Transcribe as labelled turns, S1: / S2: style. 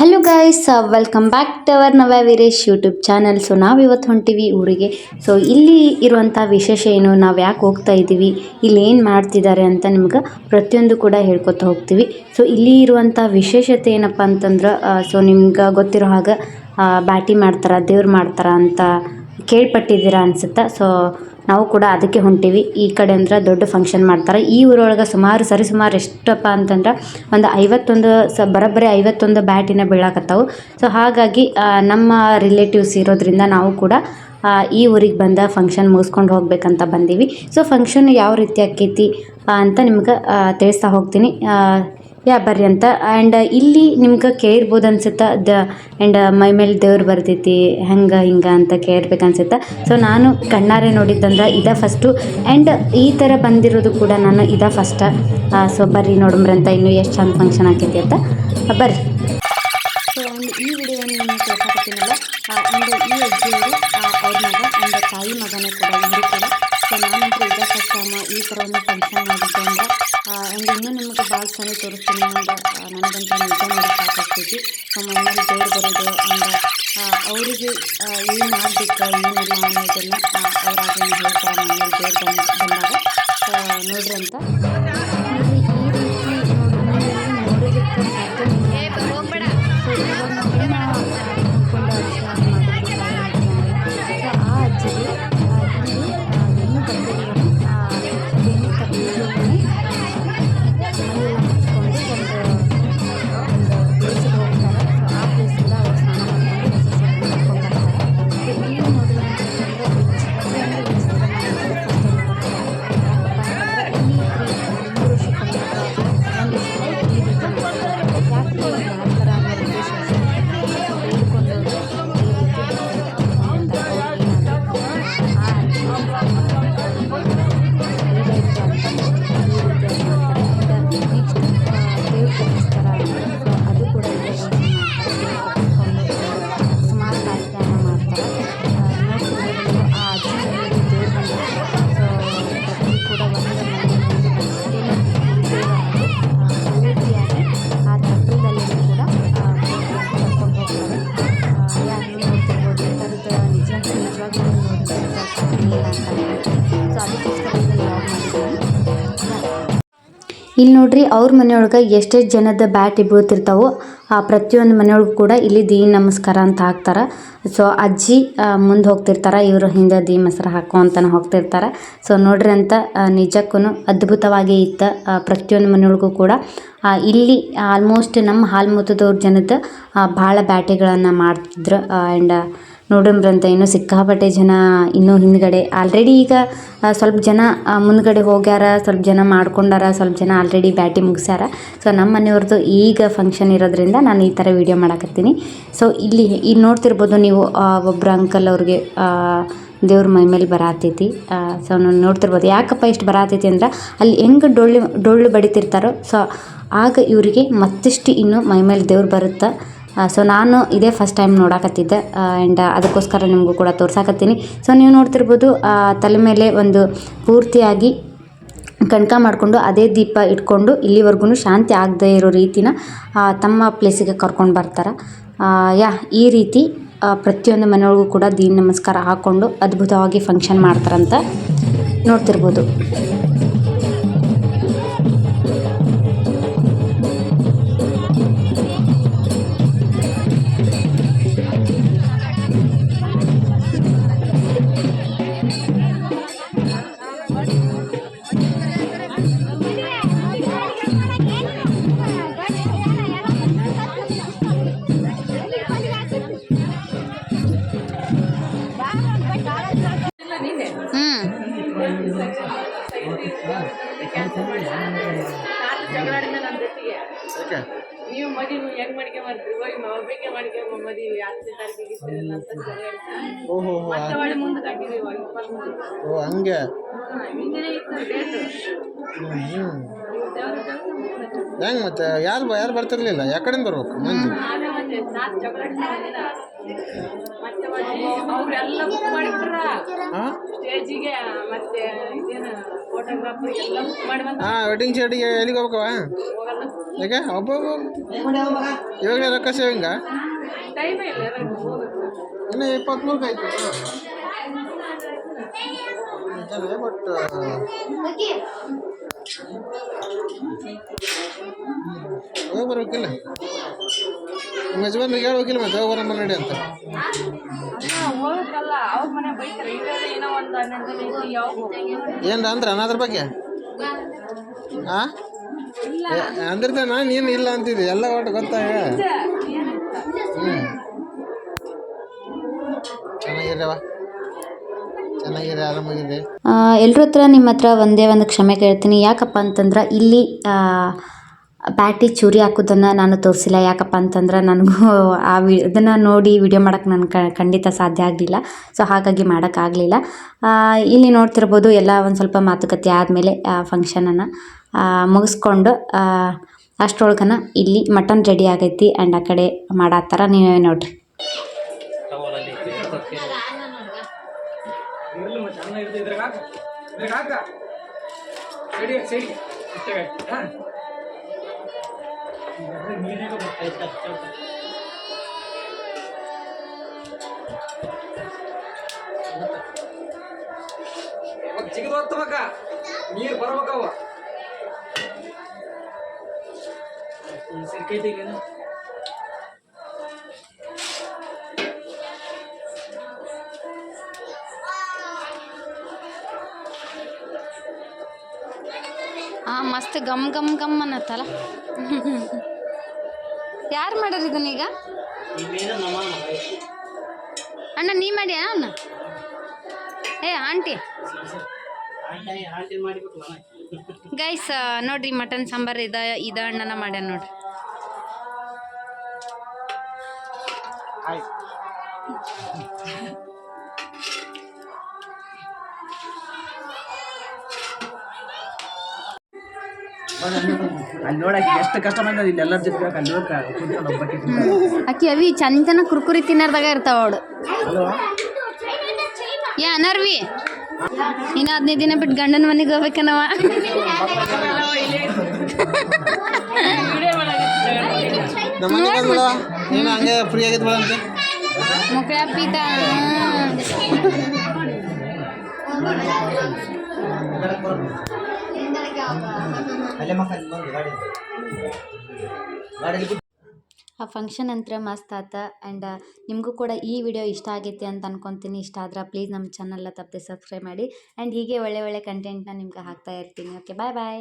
S1: Hello guys welcome back to our Nava Veeresh YouTube channel so ನಾವು ಇವತ್ತು ಹೊಂಟಿವಿ ಊರಿಗೆ. So ಇಲ್ಲಿ ಇರುವಂಥ ವಿಶೇಷ ಏನು, ನಾವು ಯಾಕೆ ಹೋಗ್ತಾ ಇದ್ದೀವಿ ಇಲ್ಲಿ ಏನು ಮಾಡ್ತಿದ್ದಾರೆ ಅಂತ ನಿಮ್ಗೆ ಪ್ರತಿಯೊಂದು ಕೂಡ ಹೇಳ್ಕೊತಾ ಹೋಗ್ತೀವಿ. ಸೊ ಇಲ್ಲಿ ಇರುವಂಥ ವಿಶೇಷತೆ ಏನಪ್ಪ ಅಂತಂದ್ರೆ ಸೊ ನಿಮ್ಗೆ ಗೊತ್ತಿರೋ ಹಾಗೆ ಬ್ಯಾಟಿ ಮಾಡ್ತಾರ, ದೇವ್ರು ಮಾಡ್ತಾರ ಅಂತ ಕೇಳ್ಪಟ್ಟಿದ್ದೀರಾ ಅನಿಸುತ್ತೆ? ಸೊ ನಾವು ಕೂಡ ಅದಕ್ಕೆ ಹೊಂಟೀವಿ. ಈ ಕಡೆ ಅಂದ್ರೆ ದೊಡ್ಡ ಫಂಕ್ಷನ್ ಮಾಡ್ತಾರೆ. ಈ ಊರೊಳಗೆ ಸುಮಾರು, ಸರಿ ಸುಮಾರು ಎಷ್ಟಪ್ಪ ಅಂತಂದ್ರೆ ಒಂದು ಐವತ್ತೊಂದು ಸ, ಬರೋಬ್ಬರಿ ಐವತ್ತೊಂದು ಬ್ಯಾಟಿನ ಬೀಳಾಕತ್ತಾವು. ಸೊ ಹಾಗಾಗಿ ನಮ್ಮ ರಿಲೇಟಿವ್ಸ್ ಇರೋದ್ರಿಂದ ನಾವು ಕೂಡ ಈ ಊರಿಗೆ ಬಂದ ಫಂಕ್ಷನ್ ಮುಗಿಸ್ಕೊಂಡು ಹೋಗ್ಬೇಕಂತ ಬಂದೀವಿ. ಸೊ ಫಂಕ್ಷನ್ ಯಾವ ರೀತಿ ಆಕೈತಿ ಅಂತ ನಿಮ್ಗೆ ತಿಳಿಸ್ತಾ ಹೋಗ್ತೀನಿ. ಯಾ, ಬರ್ರಿ ಅಂತ. ಆ್ಯಂಡ್ ಇಲ್ಲಿ ನಿಮ್ಗೆ ಕೇಳಿರ್ಬೋದು ಅನ್ಸುತ್ತೆ? ದ ಆ್ಯಂಡ್ ಮೈ ಮೇಲೆ ದೇವ್ರು ಬರ್ತೈತಿ, ಹೆಂಗೆ, ಹಿಂಗೆ ಅಂತ ಕೇಳಿರ್ಬೇಕು ಅನ್ಸುತ್ತೆ? ಸೊ ನಾನು ಕಣ್ಣಾರೆ ನೋಡಿದ್ದಂದ್ರೆ ಇದೇ ಫಸ್ಟು ಆ್ಯಂಡ್ ಈ ಥರ ಬಂದಿರೋದು ಕೂಡ ನಾನು ಇದೇ ಫಸ್ಟ ಸೊ ಬರ್ರಿ ನೋಡಮ್ರಂತ ಇನ್ನೂ ಎಷ್ಟು ಚಂದ ಫಂಕ್ಷನ್ ಆಕೈತಿ ಅಂತ. ಬರ್ರಿ. ಸೊ ಆ್ಯಂಡ್ ಈ ವಿಡಿಯೋನ ನಾನು ಆ್ಯಂಡ್ ಈ ಅಜ್ಜಿಯವರು ಅವ್ರ ಮಗ ಆ್ಯಂಡ್ ತಾಯಿ ಮಗನೇ ಕೂಡ, ಇವರು ಕೂಡ. ಸೊ ನಾನಂತೂ ಇದೇ ಫಸ್ಟ್ ಈ ಥರ ಒಂದು ಫಂಕ್ಷನ್ ಮಾಡಿದ್ದೆ ಅಂದ್ರೆ ಆ್ಯಂಡ್ ಇನ್ನೂ ನಿಮಗೆ ಭಾಳ ಚೆನ್ನಾಗಿ ತೋರಿಸ್ತೀನಿ ಆ್ಯಂಡ್ ನನಗಂತೂ ನಿಜ ನೋಡಿ ಸಾಕಾಗ್ತೈತಿ ಸೊ ಮನೇಲಿ ದೇವ್ರು ಬರೋದು ಆ್ಯಂಡ್ ಅವರಿಗೆ ಏನು ಮಾಡಬೇಕು ಏನಿಲ್ಲ ಅನ್ನೋದನ್ನು ಅವರಾಗೇನು ಇಲ್ಲಿ ನೋಡ್ರಿ ಅವ್ರ ಮನೆಯೊಳಗೆ ಎಷ್ಟೆಷ್ಟು ಜನದ ಬ್ಯಾಟಿ ಬೀಳ್ತಿರ್ತಾವೋ ಆ ಪ್ರತಿಯೊಂದು ಮನೆಯೊಳಗೂ ಕೂಡ ಇಲ್ಲಿ ದೀ ನಮಸ್ಕಾರ ಅಂತ ಹಾಕ್ತಾರೆ. ಸೊ ಅಜ್ಜಿ ಮುಂದೆ ಹೋಗ್ತಿರ್ತಾರೆ, ಇವರು ಹಿಂದೆ ದೀ ಹಾಕೋ ಹಾಕ್ಕೊಂತಾನೆ ಹೋಗ್ತಿರ್ತಾರೆ. ಸೊ ನೋಡ್ರಿ ಅಂತ ನಿಜಕ್ಕೂ ಅದ್ಭುತವಾಗಿ ಇತ್ತ ಪ್ರತಿಯೊಂದು ಮನೆಯೊಳಗೂ ಕೂಡ. ಇಲ್ಲಿ ಆಲ್ಮೋಸ್ಟ್ ನಮ್ಮ ಹಾಲ್ಮುತ್ತದವ್ರ ಜನದ ಭಾಳ ಬ್ಯಾಟಿಗಳನ್ನು ಮಾಡ್ತಿದ್ರು ಆ್ಯಂಡ್ ನೋಡಮ್ರಂತ ಇನ್ನೂ ಸಿಕ್ಕಾಪಟ್ಟೆ ಜನ ಇನ್ನೂ ಹಿಂದ್ಗಡೆ. ಆಲ್ರೆಡಿ ಈಗ ಸ್ವಲ್ಪ ಜನ ಮುಂದ್ಗಡೆ ಹೋಗ್ಯಾರ, ಸ್ವಲ್ಪ ಜನ ಮಾಡ್ಕೊಂಡಾರ, ಸ್ವಲ್ಪ ಜನ ಆಲ್ರೆಡಿ ಬ್ಯಾಟಿ ಮುಗಿಸ್ಯಾರ. ಸೊ ನಮ್ಮ ಮನೆಯವ್ರದ್ದು ಈಗ ಫಂಕ್ಷನ್ ಇರೋದ್ರಿಂದ ನಾನು ಈ ಥರ ವೀಡಿಯೋ ಮಾಡಕತ್ತೀನಿ. ಸೊ ಇಲ್ಲಿ ಇಲ್ಲಿ ನೋಡ್ತಿರ್ಬೋದು ನೀವು ಒಬ್ಬರು ಅಂಕಲ್ ಅವ್ರಿಗೆ ದೇವ್ರ ಮೈ ಮೇಲೆ ಬರಾತೈತಿ. ಸೊ ನಾನು ನೋಡ್ತಿರ್ಬೋದು. ಯಾಕಪ್ಪ ಇಷ್ಟು ಬರಾತೈತಿ ಅಂದ್ರೆ ಅಲ್ಲಿ ಹೆಂಗೆ ಡೊಳ್ಳು ಡೊಳ್ಳು ಬಡಿತಿರ್ತಾರೋ ಸೊ ಆಗ ಇವರಿಗೆ ಮತ್ತಿಷ್ಟು ಇನ್ನೂ ಮೈ ಮೇಲೆ ದೇವ್ರು ಬರುತ್ತೆ ಸೊ ನಾನು ಇದೇ ಫಸ್ಟ್ ಟೈಮ್ ನೋಡಕತ್ತಿದ್ದೆ. ಆ್ಯಂಡ್ ಅದಕ್ಕೋಸ್ಕರ ನಿಮಗೂ ಕೂಡ ತೋರ್ಸಾಕತ್ತೀನಿ. ಸೊ ನೀವು ನೋಡ್ತಿರ್ಬೋದು ತಲೆ ಮೇಲೆ ಒಂದು ಪೂರ್ತಿಯಾಗಿ ಕಣ್ಕ ಮಾಡಿಕೊಂಡು ಅದೇ ದೀಪ ಇಟ್ಕೊಂಡು ಇಲ್ಲಿವರೆಗೂ ಶಾಂತಿ ಆಗದೇ ಇರೋ ರೀತಿನ ತಮ್ಮ ಪ್ಲೇಸಿಗೆ ಕರ್ಕೊಂಡು ಬರ್ತಾರೆ. ಯಾ, ಈ ರೀತಿ ಪ್ರತಿಯೊಂದು ಮನೆಯೊಳಗೂ ಕೂಡ ದೀನ್ ನಮಸ್ಕಾರ ಹಾಕ್ಕೊಂಡು ಅದ್ಭುತವಾಗಿ ಫಂಕ್ಷನ್ ಮಾಡ್ತಾರಂತ ನೋಡ್ತಿರ್ಬೋದು.
S2: ನೀವು ಮದುವೆ ಹೆಂಗ್ ಮಾಡ್ಕೊಂಬರ್ತೀರಿ ಹೋಗಿ ಒಬ್ಬಕ್ಕೆ ಮಾಡ್ಕೊಂಬ ಮದುವೆ ಹತ್ತನೇ ತಾರೀಕಿಗೆ ಇರ್ತೀರಲ್ಲ ಅಂತ ಜಗಳ ಆಯ್ತಾ?
S3: ಓಹೋ
S2: ಮತ್ತೆ ಒಳ್ಳೆ ಮುಂದೆ ಕಟ್ಟಿವಿ ಇವಾಗ ಇಪ್ಪತ್ಮೂರು
S3: ಓ ಹಂಗೆ?
S2: ಹಿಂದಿನೇ ಇತ್ತು ಡೇಟು.
S3: ಹ್ಞೂ ಹ್ಞೂ
S2: ದೇವ್ರ ಕೆಲಸ
S3: ಹೆಂಗೆ ಮತ್ತೆ? ಯಾರು ಯಾರು ಬರ್ತಿರ್ಲಿಲ್ಲ? ಯಾಕಡೆಯಿಂದ ಬರ್ಬೇಕು ಮಂದಿ?
S2: ಹಾ ಮತ್ತೆ ನಾಲ್ಕು ಜಗಳ ಆಡ್ತಿದ್ದಿಲ್ಲ. ಮತ್ತೆ ಒಳ್ಳೆ ಅವ್ರೆಲ್ಲ ಬುಕ್ ಮಾಡಿಬಿಟ್ರ
S3: ಹಾಂ?
S2: ಸ್ಟೇಜಿಗೆ ಮತ್ತೆ ಇದೇನು ಫೋಟೋಗ್ರಾಫರ್ ಎಲ್ಲ ಬುಕ್ ಮಾಡಿ ಬಂದ
S3: ಹಾಂ ವೆಡ್ಡಿಂಗ್ ಶರ್ಟಿಗೆ ಎಲ್ಲಿಗೆ ಹೋಗ್ಬೇಕವ
S2: ಹೋಗಲ್ಲ.
S3: ಯಾಕೆ? ಒಬ್ಬ ಇವಾಗಲೇ ರೊಕ್ಕ ಸೇವಿಂಗ? ಇನ್ನು ಇಪ್ಪತ್ತ್ಮೂರು ಆಯ್ತು ನಿಜಾನೇ ಬಟ್ ಹೋಗಿ ಬರ್ಬೇಕಿಲ್ಲ ನಿಮ್ಮ ಯಜಮಾನ್ರಿಗೆ ಹೇಳ್ಬೇಕಿಲ್ಲ ಮತ್ತೆ? ಹೋಗಿ ಬರಮ್ಮ ನಡಿ ಅಂತ? ಏನ್ರ ಅಂದ್ರ ಅದ್ರ ಬಗ್ಗೆ? ಆ? ಅಂದಿರ್ತಾನ ಏನು ಇಲ್ಲ ಅಂತಿದ್ದೆ. ಎಲ್ಲ ಒಟ್ಟು ಗೊತ್ತಾಗ
S1: ಎಲ್ಲರ ಹತ್ರ ನಿಮ್ಮ ಹತ್ರ ಒಂದೇ ಒಂದು ಕ್ಷಮೆ ಕೇಳ್ತೀನಿ. ಯಾಕಪ್ಪ ಅಂತಂದ್ರೆ ಇಲ್ಲಿ ಪ್ಯಾಟಿ ಚೂರಿ ಹಾಕೋದನ್ನು ನಾನು ತೋರಿಸಿಲ್ಲ. ಯಾಕಪ್ಪ ಅಂತಂದ್ರೆ ನನಗೂ ಆ ವಿ ಅದನ್ನು ನೋಡಿ ವಿಡಿಯೋ ಮಾಡೋಕ್ಕೆ ನನ್ನ ಖಂಡಿತ ಸಾಧ್ಯ ಆಗಲಿಲ್ಲ. ಸೊ ಹಾಗಾಗಿ ಮಾಡೋಕ್ಕಾಗಲಿಲ್ಲ ಇಲ್ಲಿ ನೋಡ್ತಿರ್ಬೋದು ಎಲ್ಲ ಒಂದು ಸ್ವಲ್ಪ ಮಾತುಕತೆ ಆದಮೇಲೆ ಫಂಕ್ಷನನ್ನು ಮುಗಿಸ್ಕೊಂಡು ಅಷ್ಟರೊಳಗನ ಇಲ್ಲಿ ಮಟನ್ ರೆಡಿ ಆಗೈತಿ ಆ್ಯಂಡ್ ಆ ಕಡೆ ಮಾಡತ್ತಾರ ನೀವೇ ನೋಡ್ರಿ.
S4: ನೀರು ಮತ್ತೆ ಸಿಕ್ಕೈತಿಗೇನು
S1: ಹಾಂ ಮಸ್ತ್ ಗಮ್ ಗಮ್ ಗಮ್ ಅನ್ನತ್ತಲ್ಲ. ಯಾರು ಮಾಡ್ಯಾರ ಇದನ್ನೀಗ ಅಣ್ಣ ನೀ ಮಾಡ್ಯಾ ಅಣ್ಣ? ಏ ಆಂಟಿ. ಗೈಸ್ ನೋಡ್ರಿ ಮಟನ್ ಸಾಂಬಾರ್ ಇದ ಇದ ಅಣ್ಣನ ಮಾಡ್ಯಾನ ನೋಡ್ರಿ.
S4: ಅಲ್ಲಿ ನೋಡಕ್ಕೆ ಎಷ್ಟು ಕಷ್ಟ ಬಂದದ ಇಲ್ಲಿ ಎಲ್ಲರ ಜೊತೆ ಅಲ್ಲಿ ನೋಡಕ್ಕೆ ಕುಂತ್ಕೊಂಡು ಒಬ್ಬಟ್ಟಿ
S1: ಆಕಿ ಅವಿ ಚಂದನ ಕುರ್ಕುರಿ ತಿನ್ನರ್ದಾಗ ಇರ್ತಾವ ಅವಳು. ಯಾ ಅನರ್ವಿ. ಇನ್ನು ಹದಿನೈದು ದಿನ ಬಿಟ್ಟು ಗಂಡನ ಮನೆಗೆ ಹೋಗ್ಬೇಕನವ
S2: ವಿಡಿಯೋ ಮಾಡಾಕತ್ತಿದ್ದೆ
S3: ನಮ್ಮ ಮನೆಗೆ ಬಂದ್ಬಿಡವ ನೀನು
S1: ಆ ಫಂಕ್ಷನ್ ಅಂತ್ರ ಮಸ್ತ್ ಆತ ಆ್ಯಂಡ್ ನಿಮಗೂ ಕೂಡ ಈ ವಿಡಿಯೋ ಇಷ್ಟ ಆಗೈತಿ ಅಂತ ಅನ್ಕೊತೀನಿ. ಇಷ್ಟ ಆದ್ರೆ ಪ್ಲೀಸ್ ನಮ್ಮ ಚಾನಲ್ನ ತಪ್ಪದೆ ಸಬ್ಸ್ಕ್ರೈಬ್ ಮಾಡಿ. ಆ್ಯಂಡ್ ಹೀಗೆ ಒಳ್ಳೆ ಒಳ್ಳೆ ಕಂಟೆಂಟ್ನ ನಿಮ್ಗೆ ಹಾಕ್ತಾ ಇರ್ತೀನಿ. ಓಕೆ ಬಾಯ್ ಬಾಯ್